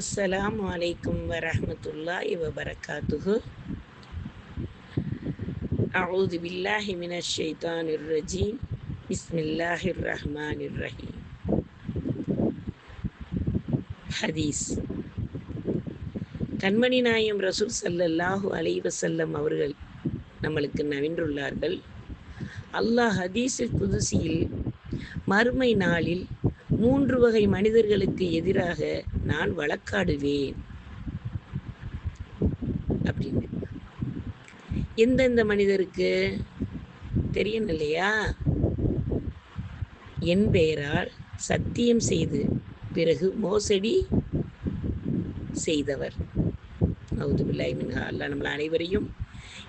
அஸ்ஸலாம் வலைக்கும் வரஹ்மத்துல்லாஹி வபரகாத்துஹு. அவுது பில்லாஹி மினஷ் ஷைத்தானிர் ரஜீம். பிஸ்மில்லாஹிர் ரஹ்மானிர் ரஹீம். ஹதீஸ். கண்மணி நாயம் ரசூல் சல்லல்லாஹு அலைவசல்லம் அவர்கள் நம்மளுக்கு நவின்றுள்ளார்கள். அல்லாஹ் ஹதீஸில் குதுசியில் மறுமை நாளில் மூன்று வகை மனிதர்களுக்கு எதிராக நான் வழக்காடுவேன். அப்படின்னு. எந்தெந்த மனிதருக்கு? தெரியணும் இல்லையா? என் பெயரால் சத்தியம் செய்து பிறகு மோசடி செய்தவர். அவுது பில்லாய் மின்ஹா. அல்லாஹ் நம்மளை அனைவரையும்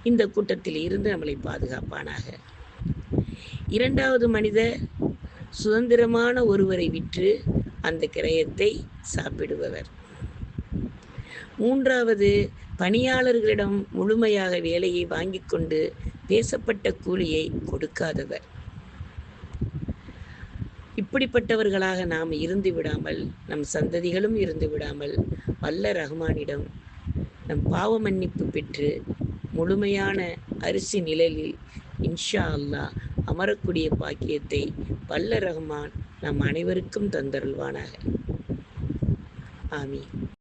இந்த கூட்டத்தில் இருந்து நம்மளை பாதுகாப்பானாக. இரண்டாவது மனிதர் சுதந்திரமான ஒருவரை விற்று அந்த கிரயத்தை சாப்பிடுபவர். மூன்றாவது பணியாளர்களிடம் முழுமையாக வேலையை வாங்கி கொண்டு பேசப்பட்ட கூலியை கொடுக்காதவர். இப்படிப்பட்டவர்களாக நாம் இருந்து விடாமல் நம் சந்ததிகளும் இருந்து விடாமல் வல்ல ரஹ்மானிடம் நம் பாவ மன்னிப்பு பெற்று முழுமையான அரிசி நிழலில் இன்ஷா அல்லாஹ் அமரக்கூடிய பாக்கியத்தை வல்ல ரஹ்மான் நம் அனைவருக்கும் தந்தருள்வானாக. ஆமீன்.